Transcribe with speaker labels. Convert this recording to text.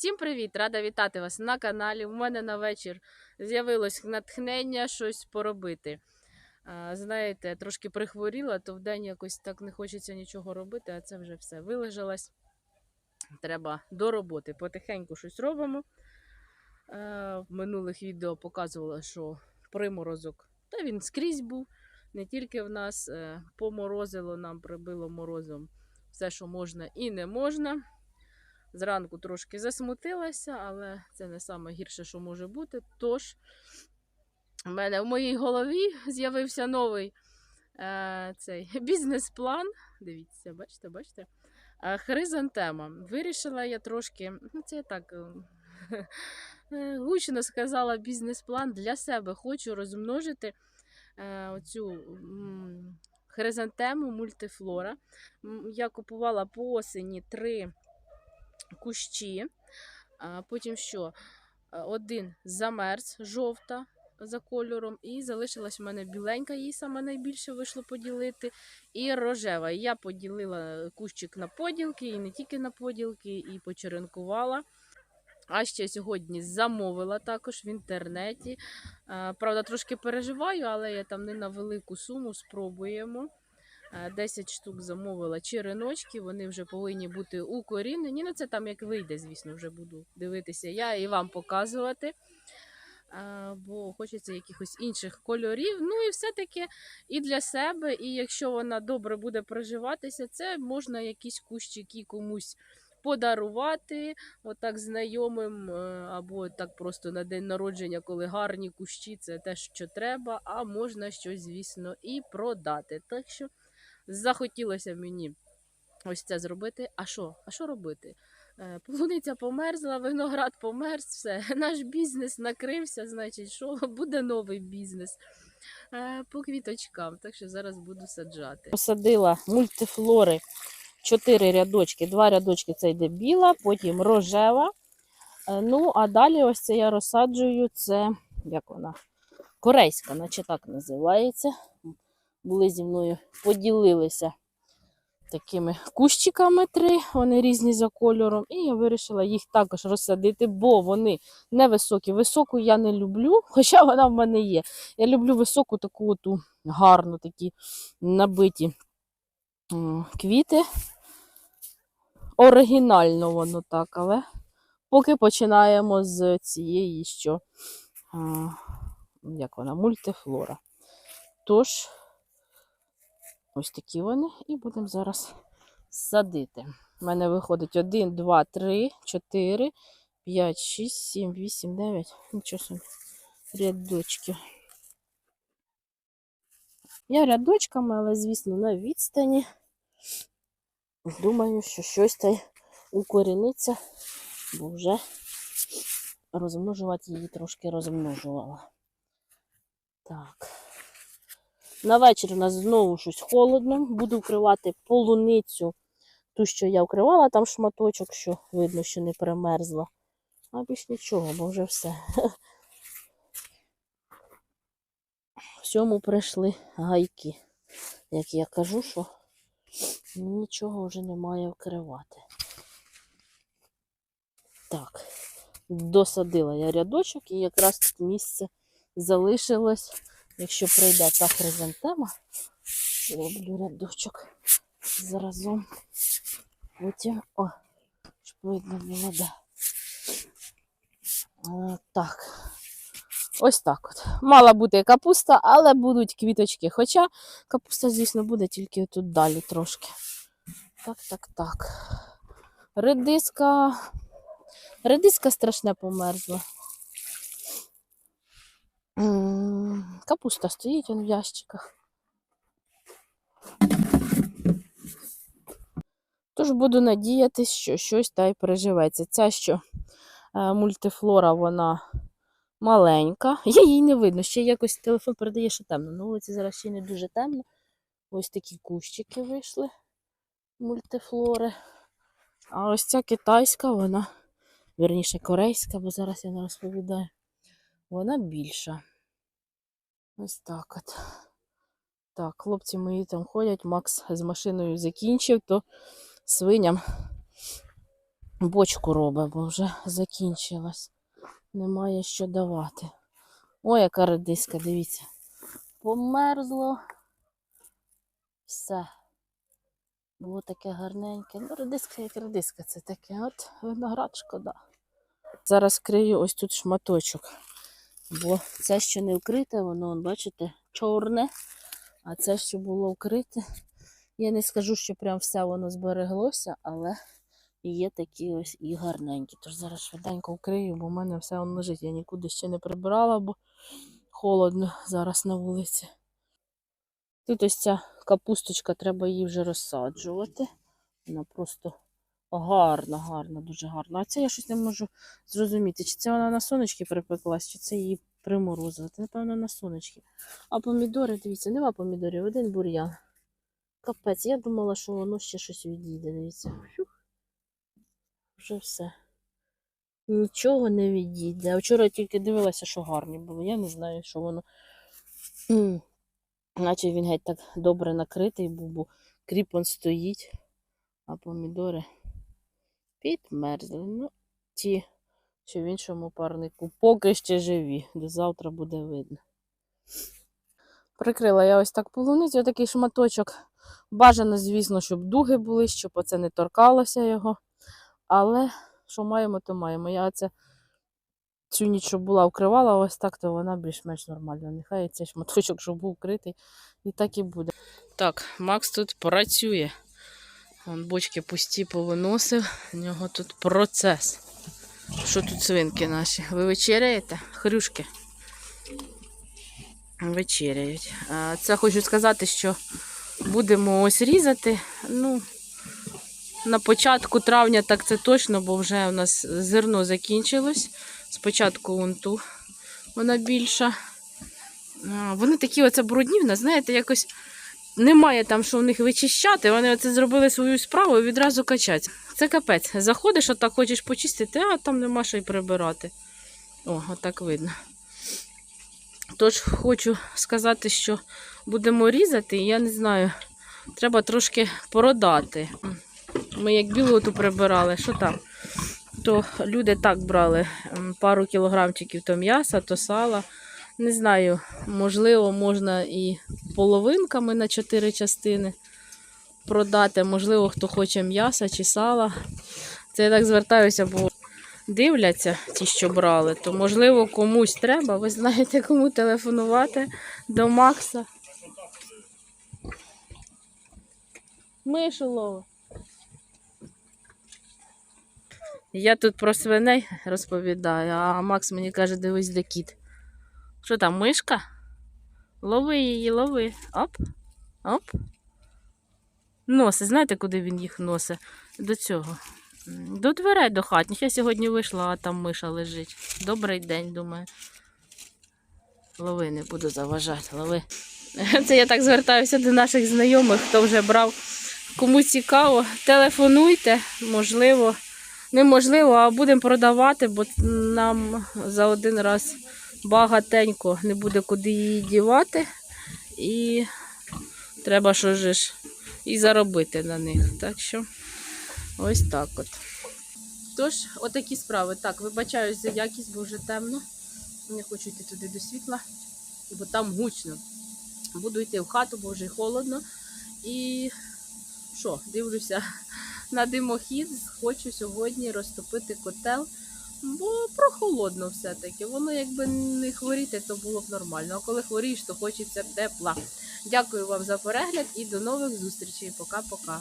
Speaker 1: Всім привіт! Рада вітати вас на каналі. У мене на вечір з'явилось натхнення щось поробити. Знаєте, трошки прихворіла, то вдень якось так не хочеться нічого робити, а це вже все вилежалась. Треба до роботи. Потихеньку щось робимо. В минулих відео показувала, що приморозок, та він скрізь був. Не тільки в нас е, поморозило, нам прибило морозом все, що можна і не можна. Зранку трошки засмутилася, але це не саме гірше, що може бути. Тож, в мене в моїй голові з'явився новий е, цей бізнес-план. Дивіться, бачите, бачите? Е, Хризантема. Вирішила я трошки, ну це я так е, е, гучно сказала, бізнес-план для себе. Хочу розмножити е, оцю хризантему мультифлора. Я купувала по осені три кущі. Потім що? Один замерз жовта за кольором, і залишилась в мене біленька, їй саме найбільше вийшло поділити. І рожева. Я поділила кущик на поділки, і не тільки на поділки, і почеренкувала. А ще сьогодні замовила також в інтернеті. Правда, трошки переживаю, але я там не на велику суму спробуємо. Е, 10 штук замовила череночки, вони вже повинні бути укорінені. Ну, це там як вийде, звісно, вже буду дивитися я і вам показувати. Е, Бо хочеться якихось інших кольорів. Ну і все-таки і для себе, і якщо вона добре буде проживатися, це можна якісь кущики комусь подарувати, отак знайомим, е, або так просто на день народження, коли гарні кущі, це те, що треба, а можна щось, звісно, і продати. Так що захотілося мені ось це зробити. А що? А що робити? Е, Полуниця померзла, виноград померз, все. Наш бізнес накрився, значить, що буде новий бізнес Е, по квіточкам. Так що зараз буду саджати. Посадила мультифлори чотири рядочки. Два рядочки це йде біла, потім рожева. Е, Ну, а далі ось це я розсаджую, це як вона? Корейська, наче так називається були зі мною, поділилися такими кущиками три, вони різні за кольором. І я вирішила їх також розсадити, бо вони невисокі. Високу я не люблю, хоча вона в мене є. Я люблю високу таку оту гарну, такі набиті квіти. Оригінально воно так, але поки починаємо з цієї, що як вона, мультифлора. Тож, Ось такі вони, і будемо зараз садити. У мене виходить 1, 2, 3, 4, 5, 6, 7, 8, 9. Нічого собі. Рядочки. Я рядочками, але, звісно, на відстані. Думаю, що щось та й укоріниться, бо вже розмножувати її трошки розмножувала. Так. На вечір у нас знову щось холодно. Буду вкривати полуницю, ту, що я вкривала, там шматочок, що видно, що не перемерзла. А більш нічого, бо вже все. Всьому прийшли гайки. Як я кажу, що нічого вже немає вкривати. Так, досадила я рядочок і якраз тут місце залишилось. Якщо прийде та хризантема, роблю рядочок заразом. Потім, о, щоб видно було, де. Так. Ось так от. Мала бути капуста, але будуть квіточки. Хоча капуста, звісно, буде тільки тут далі трошки. Так, так, так. Редиска. Редиска страшне померзла. Капуста стоїть он в ящиках. Тож буду надіятись, що щось та й переживеться. Ця що е, мультифлора, вона маленька. Її не видно. Ще якось телефон передає, що темно. На вулиці зараз ще не дуже темно. Ось такі кущики вийшли мультифлори. А ось ця китайська, вона, верніше, корейська, бо зараз я не розповідаю. Вона більша. Ось так от. Так, хлопці мої там ходять, Макс з машиною закінчив, то свиням бочку робить, бо вже закінчилась. Немає що давати. Ой, яка редиска, дивіться. Померзло. Все. Було таке гарненьке. Ну, редиска як редиска, це таке. От виноград шкода. Зараз крию ось тут шматочок. Бо це, що не вкрите, воно, бачите, чорне. А це, що було вкрите, я не скажу, що прям все воно збереглося, але є такі ось і гарненькі. Тож зараз швиденько вкрию, бо в мене все воно лежить. Я нікуди ще не прибирала, бо холодно зараз на вулиці. Тут ось ця капусточка, треба її вже розсаджувати. Вона просто гарна, гарна, дуже гарна. А це я щось не можу зрозуміти, чи це вона на сонечки припеклась, чи це її приморозило. Це, напевно, на сонечки. А помідори, дивіться, нема помідорів, один бур'ян. Капець, я думала, що воно ще щось відійде. Дивіться. Фух. Вже все. Нічого не відійде. А вчора тільки дивилася, що гарні були. Я не знаю, що воно. Наче він геть так добре накритий був, бо кріп он стоїть, а помідори підмерзли. Ну, ті, що в іншому парнику, поки ще живі. До завтра буде видно. Прикрила я ось так полуницю, такий шматочок. Бажано, звісно, щоб дуги були, щоб оце не торкалося його. Але що маємо, то маємо. Я це цю ніч, що була, вкривала ось так, то вона більш-менш нормальна. Нехай цей шматочок, щоб був вкритий, і так і буде. Так, Макс тут працює. Вон бочки пусті повиносив. У нього тут процес. Що тут свинки наші? Ви вечеряєте? Хрюшки. Вечеряють. Це хочу сказати, що будемо ось різати. Ну, на початку травня так це точно, бо вже у нас зерно закінчилось. Спочатку вон ту вона більша. Вони такі оце брудні, знаєте, якось немає там, що в них вичищати. Вони оце зробили свою справу і відразу качать. Це капець. Заходиш, отак хочеш почистити, а там нема що й прибирати. О, отак видно. Тож хочу сказати, що будемо різати, я не знаю, треба трошки продати. Ми як білоту прибирали, що там? То люди так брали пару кілограмчиків то м'яса, то сала. Не знаю, можливо, можна і половинками на чотири частини продати. Можливо, хто хоче м'яса чи сала. Це я так звертаюся, бо дивляться ті, що брали, то можливо комусь треба. Ви знаєте, кому телефонувати до Макса. Мишу лови. Я тут про свиней розповідаю, а Макс мені каже, дивись, де кіт. Що там, мишка? Лови її, лови. Оп, оп. Носить. Знаєте, куди він їх носить? До цього. До дверей до хатніх. Я сьогодні вийшла, а там миша лежить. Добрий день, думаю. Лови, не буду заважати, лови. Це я так звертаюся до наших знайомих, хто вже брав. Кому цікаво, телефонуйте, можливо, неможливо, а будемо продавати, бо нам за один раз багатенько не буде куди її дівати. І треба що ж і заробити на них. Так що ось так от. Тож, отакі справи. Так, вибачаюсь за якість, бо вже темно. Не хочу йти туди до світла, бо там гучно. Буду йти в хату, бо вже холодно. І що, дивлюся на димохід, хочу сьогодні розтопити котел, бо прохолодно все-таки. Воно якби не хворіти, то було б нормально. А коли хворієш, то хочеться тепла. Дякую вам за перегляд і до нових зустрічей. Пока-пока.